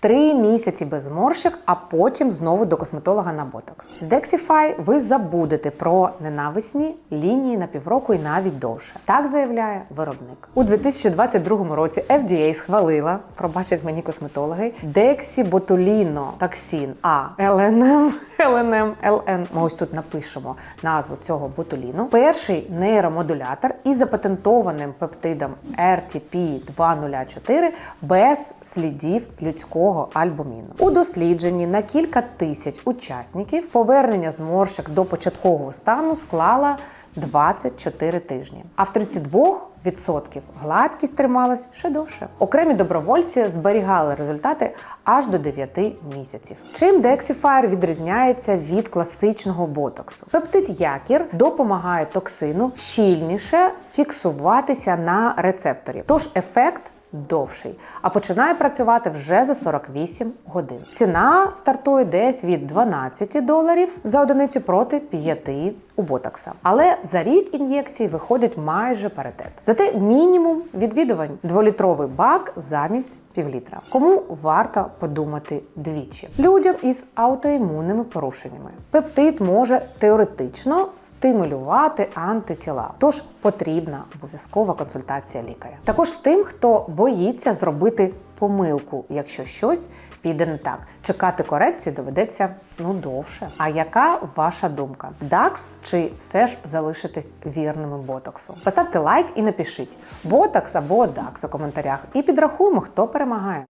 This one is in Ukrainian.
Три місяці без зморщик, а потім знову до косметолога на ботокс. З Dexify ви забудете про ненависні лінії на півроку і навіть довше. Так заявляє виробник. У 2022 році FDA схвалила, пробачать мені косметологи, Dexibotulinum Toxin А LNM, LNM, LN. Ми ось тут напишемо назву цього ботуліну. Перший нейромодулятор із запатентованим пептидом RTP204 без слідів людського альбуміну. У дослідженні на кілька тисяч учасників повернення зморщик до початкового стану склала 24 тижні. А в 32% гладкість трималась ще довше. Окремі добровольці зберігали результати аж до 9 місяців. Чим Dexifire відрізняється від класичного ботоксу? Пептид якір допомагає токсину щільніше фіксуватися на рецепторі. Тож ефект довший, а починає працювати вже за 48 годин. Ціна стартує десь від 12 доларів за одиницю проти 5 у ботокса. Але за рік ін'єкції виходить майже паритет. Зате мінімум відвідувань дволітровий бак замість півлітра. Кому варто подумати двічі? Людям із аутоімунними порушеннями. Пептид може теоретично стимулювати антитіла, тож потрібна обов'язкова консультація лікаря. Також тим, хто боїться зробити помилку, якщо щось піде не так. Чекати корекції доведеться ну довше. А яка ваша думка? ДАКС чи все ж залишитись вірними ботоксу? Поставте лайк і напишіть ботокс або ДАКС у коментарях, і підрахуємо, хто перемагає.